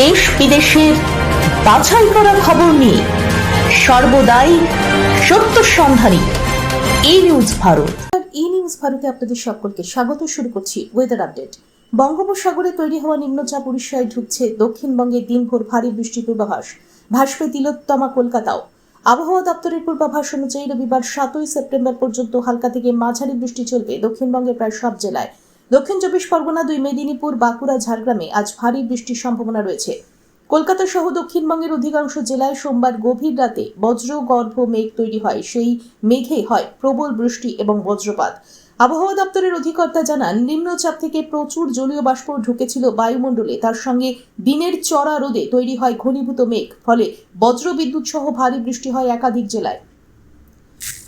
দেশ বিদেশের বাছাই করা খবর নিয়ে সর্বদাই সত্য সন্ধানী। এই নিউজ ভারত। ই নিউজ ভারতে আপনাদের সকলকে স্বাগত, শুরু করছি ওয়েদার আপডেট বঙ্গোপসাগরে তৈরি হওয়া নিম্নচাপ উড়িষ্যায় ঢুকছে দক্ষিণবঙ্গে দিনভর ভারী বৃষ্টির পূর্বাভাস। ভাসবে তিলোত্তমা কলকাতাও। আবহাওয়া দপ্তরের পূর্বাভাস অনুযায়ী রবিবার সাতই সেপ্টেম্বর পর্যন্ত হালকা থেকে মাঝারি বৃষ্টি চলবে দক্ষিণবঙ্গের প্রায় সব জেলায়। দক্ষিণ চব্বিশ পরগনা দুই মেদিনীপুর, বাঁকুড়া, ঝাড়গ্রামে আজ ভারী বৃষ্টির সম্ভাবনা রয়েছে। কলকাতা সহ দক্ষিণবঙ্গের অধিকাংশ জেলায় সোমবার গভীর রাতে বজ্রগর্ভ মেঘ তৈরি হয়। সেই মেঘে হয় প্রবল বৃষ্টি এবং বজ্রপাত। আবহাওয়া দপ্তরের অধিকর্তা জানান, নিম্নচাপ থেকে প্রচুর জলীয় বাষ্প ঢুকেছিল বায়ুমণ্ডলে। তার সঙ্গে দিনের চড়া রোদে তৈরি হয় ঘনীভূত মেঘ। ফলে বজ্রবিদ্যুৎ সহ ভারী বৃষ্টি হয় একাধিক জেলায়।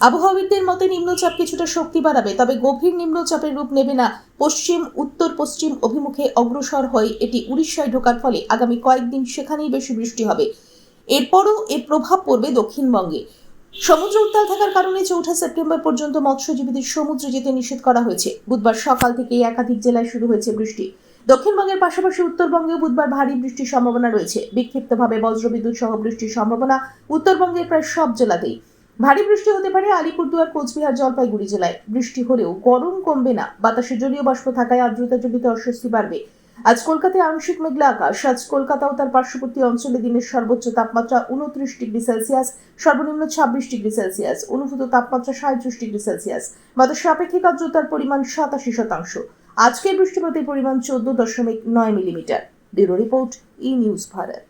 আবহাওয়াবিদদের মতে নিম্নচাপ কিছুটা শক্তি বাড়াবে, তবে গভীর নিম্নচাপের রূপ নেবে না। পশ্চিম, উত্তর, পশ্চিম অভিমুখে অগ্রসর হয়ে। এটি উড়িষ্যায় ঢোকার ফলে আগামী কয়েকদিন সেখানেই বেশি বৃষ্টি হবে। এরপরও এর প্রভাব পড়বে দক্ষিণবঙ্গে। সমুদ্র উত্তাল থাকার কারণে চৌঠা সেপ্টেম্বর পর্যন্ত মৎস্যজীবীদের সমুদ্রে যেতে নিষেধ করা হয়েছে। বুধবার সকাল থেকে একাধিক জেলায় শুরু হয়েছে বৃষ্টি। দক্ষিণবঙ্গের পাশাপাশি উত্তরবঙ্গেও বুধবার ভারী বৃষ্টির সম্ভাবনা রয়েছে। বিক্ষিপ্তভাবে বজ্রবিদ্যুৎ সহ বৃষ্টির সম্ভাবনা উত্তরবঙ্গের প্রায় সব জেলাতেই। ভারী বৃষ্টি হতে পারে আলিপুরদুয়ার, কোচবিহার, জলপাইগুড়ি জেলায়। বৃষ্টি হলেও গরম কমবে না। বাতাসে জলীয় বাষ্প থাকায় আর্দ্রতাজনিত অস্বস্তি বাড়বে। আজ কলকাতায় আংশিক মেঘলা আকাশ। আজ কলকাতা ও তার পার্শ্ববর্তী অঞ্চলে দিনের সর্বোচ্চ তাপমাত্রা উনত্রিশ ডিগ্রি সেলসিয়াস, সর্বনিম্ন ছাব্বিশ ডিগ্রি সেলসিয়াস। অনুভূত তাপমাত্রা সাঁত্রিশ ডিগ্রি সেলসিয়াস। বাতাসের আপেক্ষিক আর্দ্রতার পরিমাণ সাতাশি শতাংশ। আজকের বৃষ্টিপাতের পরিমাণ চোদ্দ দশমিক নয় millimetre. Bureau report, E news Bharat.